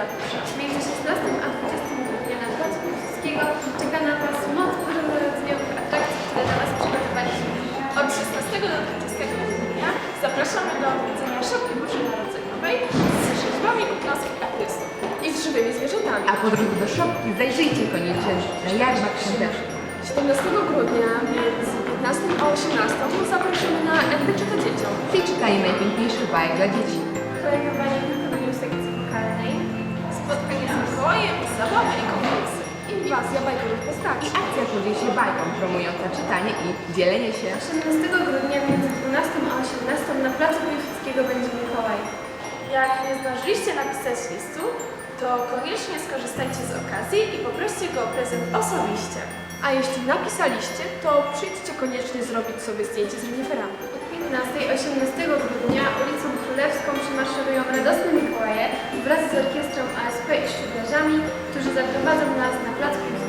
ratusza. Między 16 a 20 grudnia na placu Piłsudskiego czeka na Was moc różnorodnych atrakcji, które dla Was przygotowaliśmy. Od 16 do 20 grudnia zapraszamy do odwiedzenia Szopki Burzy Narodzeniowej z rzeźbami kuklowskich artystów i z żywymi zwierzętami. A po drodze do Szopki zajrzyjcie koniecznie na jarmark świąteczny. 17 grudnia między 15 a 18 zapraszamy na Entyczkę Dzieciom. I czytajmy najpiękniejsze bajek dla dzieci. Bajkowych postaci. Akcja podzieli się bajką promująca czytanie i dzielenie się. 18 grudnia między 12 a 18 na placu Piłsudskiego będzie Mikołaj. Jak nie zdążyliście napisać listu, to koniecznie skorzystajcie z okazji i poproście go o prezent osobiście. A jeśli napisaliście, to przyjdźcie koniecznie zrobić sobie zdjęcie z reniferami. Od 15 18 grudnia ulicą Królewską przymaszerują radosne Mikołaje wraz z orkiestrą ASP i szczegółarzami, którzy zaprowadzą nas na plac Piłsudskiego,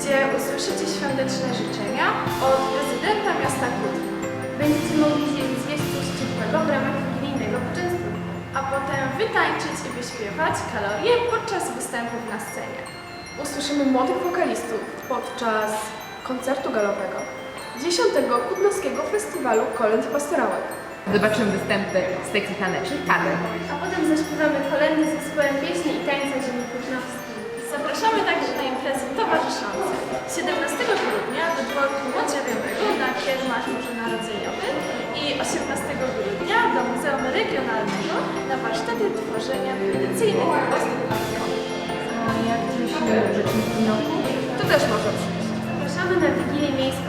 gdzie usłyszycie świąteczne życzenia od prezydenta miasta Kutna. Będziecie mogli zjeść coś ciepłego w ramach wigilijnego poczęstu, a potem wytańczyć i wyśpiewać kalorie podczas występów na scenie. Usłyszymy młodych wokalistów podczas koncertu galowego 10 Kutnowskiego Festiwalu Kolęd Pastorałek. Zobaczymy występy z sekcji tanecznych kadr. A potem zaśpiewamy kolendy z zespołem pieśni i tańca 17 grudnia do dworku Młodziewego na kiermasz Bożonarodzeniowy i 18 grudnia do Muzeum Regionalnego na warsztaty tworzenia tradycyjnych pozdrów A jak coś w Rzeczniku Roku? To też może przyjść. Zapraszamy na Wigilię Miejską